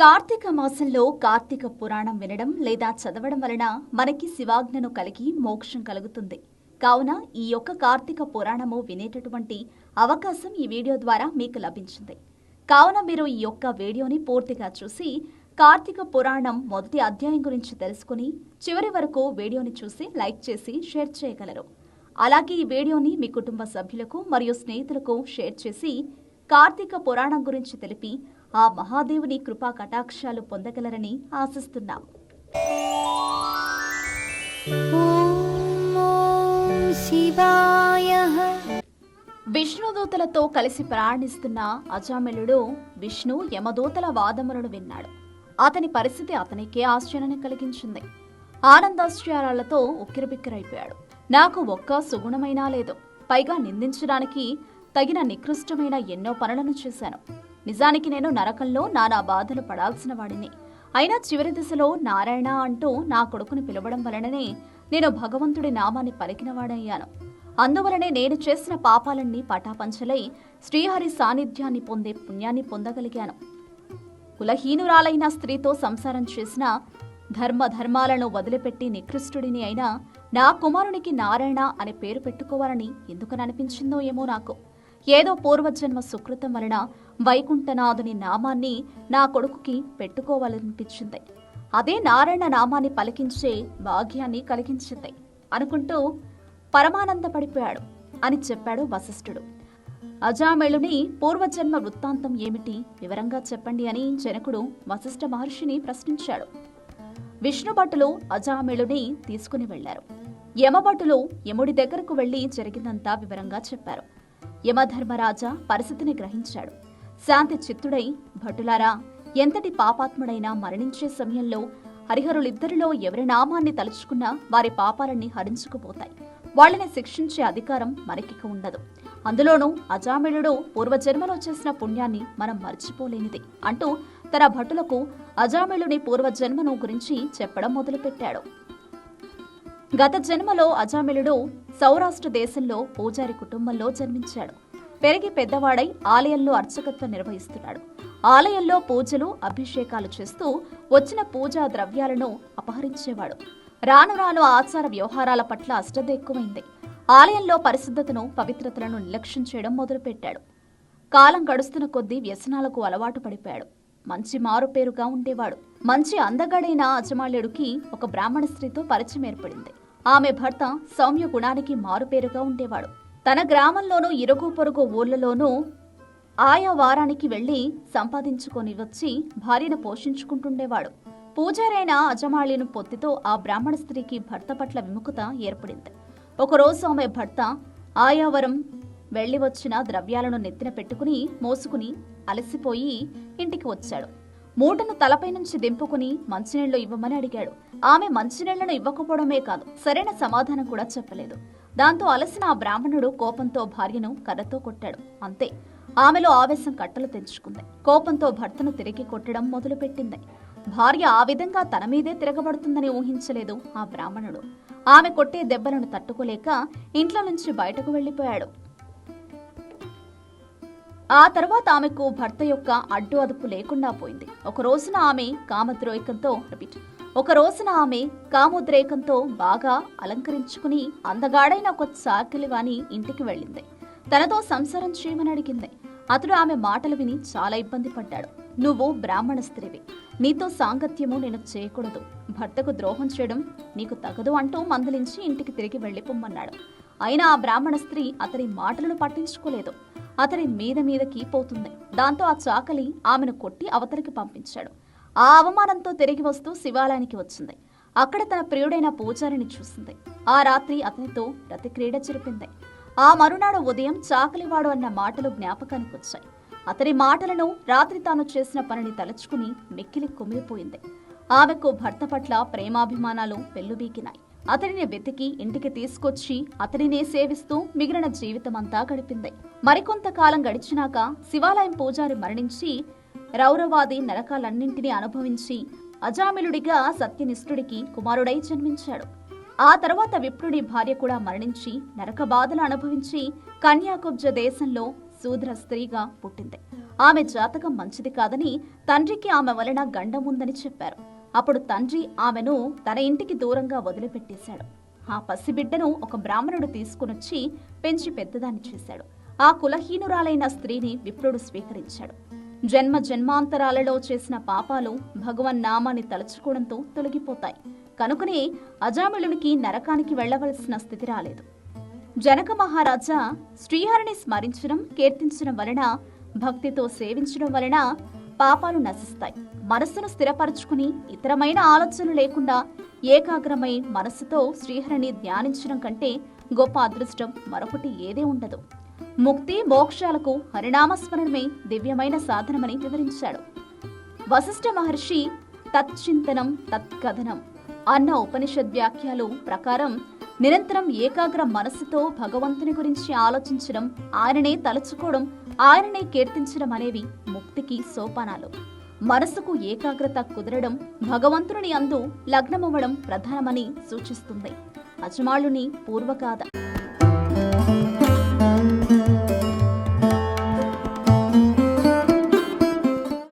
కార్తీక మాసంలో కార్తీక పురాణం వినడం లేదా చదవడం వలన మనకి శివాజ్ఞను కలిగి మోక్షం కలుగుతుంది. కావున ఈ యొక్క కార్తీక పురాణము వినేటటువంటి అవకాశం ఈ వీడియో ద్వారా మీకు లభించింది. కావున మీరు ఈ యొక్క వీడియోని పూర్తిగా చూసి కార్తీక పురాణం మొదటి అధ్యాయం గురించి తెలుసుకుని చివరి వరకు వీడియోని చూసి లైక్ చేసి షేర్ చేయగలరు. అలాగే ఈ వీడియోని మీ కుటుంబ సభ్యులకు మరియు స్నేహితులకు షేర్ చేసి కార్తీక పురాణం గురించి తెలిపి ఆ మహాదేవుని కృపా కటాక్షాలు పొందగలరని ఆశిస్తున్నాం విష్ణుదూతలతో కలిసి ప్రయాణిస్తున్న అజామిలుడు విష్ణు యమదూతల వాదములను విన్నాడు. అతని పరిస్థితి అతనికే ఆశ్చర్యాన్ని కలిగించింది. ఆనందాశ్చర్యాలతో ఉక్కిరిబిక్కిరైపోయాడు. నాకు ఒక్క సుగుణమైనా లేదు. పైగా నిందించడానికి తగిన నికృష్టమైన ఎన్నో పనులను చేశాను. నిజానికి నేను నరకంలో నానా బాధలు పడాల్సిన వాడిని. అయినా చివరి దశలో నారాయణ అంటూ నా కొడుకుని పిలవడం వలననే నేను భగవంతుడి నామాన్ని పలికినవాడయ్యాను. అందువలనే నేను చేసిన పాపాలన్నీ పటాపంచలై శ్రీహరి సాన్నిధ్యాన్ని పొందే పుణ్యాన్ని పొందగలిగాను. కులహీనురాలైన స్త్రీతో సంసారం చేసిన ధర్మ ధర్మాలను వదిలిపెట్టి నికృష్టుడిని అయినా నా కుమారునికి నారాయణ అనే పేరు పెట్టుకోవాలని ఎందుకని అనిపించిందో ఏమో నాకు. ఏదో పూర్వజన్మ సుకృతం వలన వైకుంఠనాథుని నామాన్ని నా కొడుకుకి పెట్టుకోవాలనిపించింది. అదే నారాయణ నామాన్ని పలికించే భాగ్యాన్ని కలిగించింది. అనుకుంటూ పరమానందపడిపోయాడు అని చెప్పాడు వశిష్ఠుడు. అజామేళుని పూర్వజన్మ వృత్తాంతం ఏమిటి? వివరంగా చెప్పండి అని జనకుడు వశిష్ఠ మహర్షిని ప్రశ్నించాడు. విష్ణుభటులు అజామేళుని తీసుకుని వెళ్ళారు యమభటులు యముడి దగ్గరకు వెళ్ళి జరిగిందంతా వివరంగా చెప్పారు. యమధర్మరాజా పరిస్థితిని గ్రహించాడు. శాంతి చిత్తుడై భటులారా ఎంతటి పాపాత్ముడైనా మరణించే సమయంలో హరిహరులిద్దరిలో ఎవరి నామాన్ని తలుచుకున్నా వారి పాపాలన్నీ హరించుకుపోతాయి. వాళ్ళని శిక్షించే అధికారం మనకిక ఉండదు. అందులోనూ అజామిళుడు పూర్వజన్మలో చేసిన పుణ్యాన్ని మనం మర్చిపోలేనిది అంటూ తన భటులకు అజామిళుని పూర్వజన్మను గురించి చెప్పడం మొదలుపెట్టాడు. గత జన్మలో అజామిళుడు సౌరాష్ట్ర దేశంలో పూజారి కుటుంబంలో జన్మించాడు. పెరిగి పెద్దవాడై ఆలయంలో అర్చకత్వం నిర్వహిస్తున్నాడు. ఆలయంలో పూజలు అభిషేకాలు చేస్తూ వచ్చిన పూజా ద్రవ్యాలను అపహరించేవాడు. రాను రాను ఆచార వ్యవహారాల పట్ల అశ్రద్ధ ఎక్కువైంది. ఆలయంలో పరిశుద్ధతను పవిత్రతలను నిర్లక్ష్యం చేయడం మొదలుపెట్టాడు. కాలం గడుస్తున్న కొద్దీ వ్యసనాలకు అలవాటు పడిపోయాడు. మంచి మారుపేరుగా ఉండేవాడు. మంచి అందగాడైన అజమాళ్యుడికి ఒక బ్రాహ్మణ స్త్రీతో పరిచయం ఏర్పడింది. ఆమె భర్త సౌమ్య గుణానికి మారుపేరుగా ఉండేవాడు. తన గ్రామంలోనూ ఇరుగు పొరుగు ఊర్లలోనూ ఆయా వారానికి వెళ్ళి సంపాదించుకొని వచ్చి భార్యను పోషించుకుంటుండేవాడు. పూజారైన అజమాళిను పొత్తితో ఆ బ్రాహ్మణ స్త్రీకి భర్త పట్ల విముఖత ఏర్పడింది. ఒకరోజు ఆమె భర్త ఆయావరం వెళ్ళి వచ్చిన ద్రవ్యాలను నెత్తిన పెట్టుకుని మోసుకుని అలసిపోయి ఇంటికి వచ్చాడు. మూటను తలపై నుంచి దింపుకుని మంచినీళ్ళు ఇవ్వమని అడిగాడు. ఆమె మంచినీళ్ళను ఇవ్వకపోవడమే కాదు సరైన సమాధానం కూడా చెప్పలేదు. దాంతో అలసిన ఆ బ్రాహ్మణుడు కోపంతో భార్యను కర్రతో కొట్టాడు. అంతే. ఆమెలో ఆవేశం కట్టలు తెంచుకుంది. కోపంతో భర్తను తిరిగి కొట్టడం మొదలుపెట్టింది. భార్య ఆ విధంగా తన మీదే తిరగబడుతుందని ఊహించలేదు ఆ బ్రాహ్మణుడు. ఆమె కొట్టే దెబ్బలను తట్టుకోలేక ఇంట్లో నుంచి బయటకు వెళ్ళిపోయాడు ఆ తర్వాత ఆమెకు భర్త యొక్క అడ్డు అదుపు లేకుండా పోయింది. ఒక రోజున ఆమె కామద్రోహికంతో రిపీట్. ఒక రోజున ఆమె కామోద్రేకంతో బాగా అలంకరించుకుని అందగాడైన ఒక చాకిలివాని ఇంటికి వెళ్ళింది. తనతో సంసారం చేయమని అడిగింది. అతడు ఆమె మాటలు విని చాలా ఇబ్బంది పడ్డాడు. నువ్వు బ్రాహ్మణ స్త్రీవి. నీతో సాంగత్యము నేను చేయకూడదు. భర్తకు ద్రోహం చేయడం నీకు తగదు అంటూ మందలించి ఇంటికి తిరిగి వెళ్ళిపోమ్మన్నాడు. అయినా ఆ బ్రాహ్మణ స్త్రీ అతని మాటలను పట్టించుకోలేదు. అతని మీద మీదకి పోతుంది దాంతో ఆ చాకలి ఆమెను కొట్టి అవతలికి పంపించాడు. ఆ అవమానంతో తిరిగి వస్తూ శివాలయానికి వచ్చింది. అక్కడ తన ప్రియుడైన పూజారిని చూసింది. ఆ రాత్రి అతనితో రతిక్రీడ జరిపింది. ఆ మరునాడు ఉదయం చాకలివాడు అన్న మాటలు జ్ఞాపకానికి వచ్చాయి. అతని మాటలను రాత్రి తాను చేసిన పనిని తలుచుకుని మిక్కిలి కుమిలిపోయింది. ఆమెకు భర్త పట్ల ప్రేమాభిమానాలు పెల్లుబీకినాయి అతడిని వెతికి ఇంటికి తీసుకొచ్చి అతడినే సేవిస్తూ మిగిలిన జీవితమంతా గడిపింది. మరికొంతకాలం గడిచినాక శివాలయం పూజారి మరణించి రౌరవాది నరకాలన్నింటినీ అనుభవించి అజామిలుడిగా సత్యనిష్ఠుడికి కుమారుడై జన్మించాడు. ఆ తర్వాత విప్రుడి భార్య కూడా మరణించి నరక బాధలు అనుభవించి కన్యాకుబ్జ దేశంలో శూద్ర స్త్రీగా పుట్టింది. ఆమె జాతకం మంచిది కాదని తండ్రికి ఆమె వలన గండం ఉందని చెప్పారు. అప్పుడు తండ్రి ఆమెను తన ఇంటికి దూరంగా వదిలిపెట్టేశాడు. ఆ పసిబిడ్డను ఒక బ్రాహ్మణుడు తీసుకునొచ్చి పెంచి పెద్దదాన్ని చేశాడు. ఆ కులహీనురాలైన స్త్రీని విప్రుడు స్వీకరించాడు. జన్మ జన్మాంతరాలలో చేసిన పాపాలు భగవన్ నామాన్ని తలుచుకోవడంతో తొలగిపోతాయి. కనుకనే అజామిళునికి నరకానికి వెళ్ళవలసిన స్థితి రాలేదు. జనక మహారాజా శ్రీహరిని స్మరించడం కీర్తించడం వలన భక్తితో సేవించడం వలన పాపాలు నశిస్తాయి. మనస్సును స్థిరపరచుకుని ఇతరమైన ఆలోచనలు లేకుండా ఏకాగ్రమై మనస్సుతో శ్రీహరిని ధ్యానించడం కంటే గొప్ప అదృష్టం మరొకటి ఏదే ఉండదు. ముక్తి మోక్షాలకు హరినామస్మరణమే దివ్యమైన సాధనమని వివరించాడు. వశిష్ఠ మహర్షి తచ్చింతనం తత్కథనం అన్న ఉపనిషద్ వ్యాఖ్యలు ప్రకారం నిరంతరం ఏకాగ్ర మనస్సుతో భగవంతుని గురించి ఆలోచించడం ఆయననే తలుచుకోవడం ఆయననే కీర్తించడం అనేవి ముక్తికి సోపానాలు. మనసుకు ఏకాగ్రత కుదరడం భగవంతుని అందు లగ్నమవ్వడం ప్రధానమని సూచిస్తుంది. అజమాళుని పూర్వగాథ.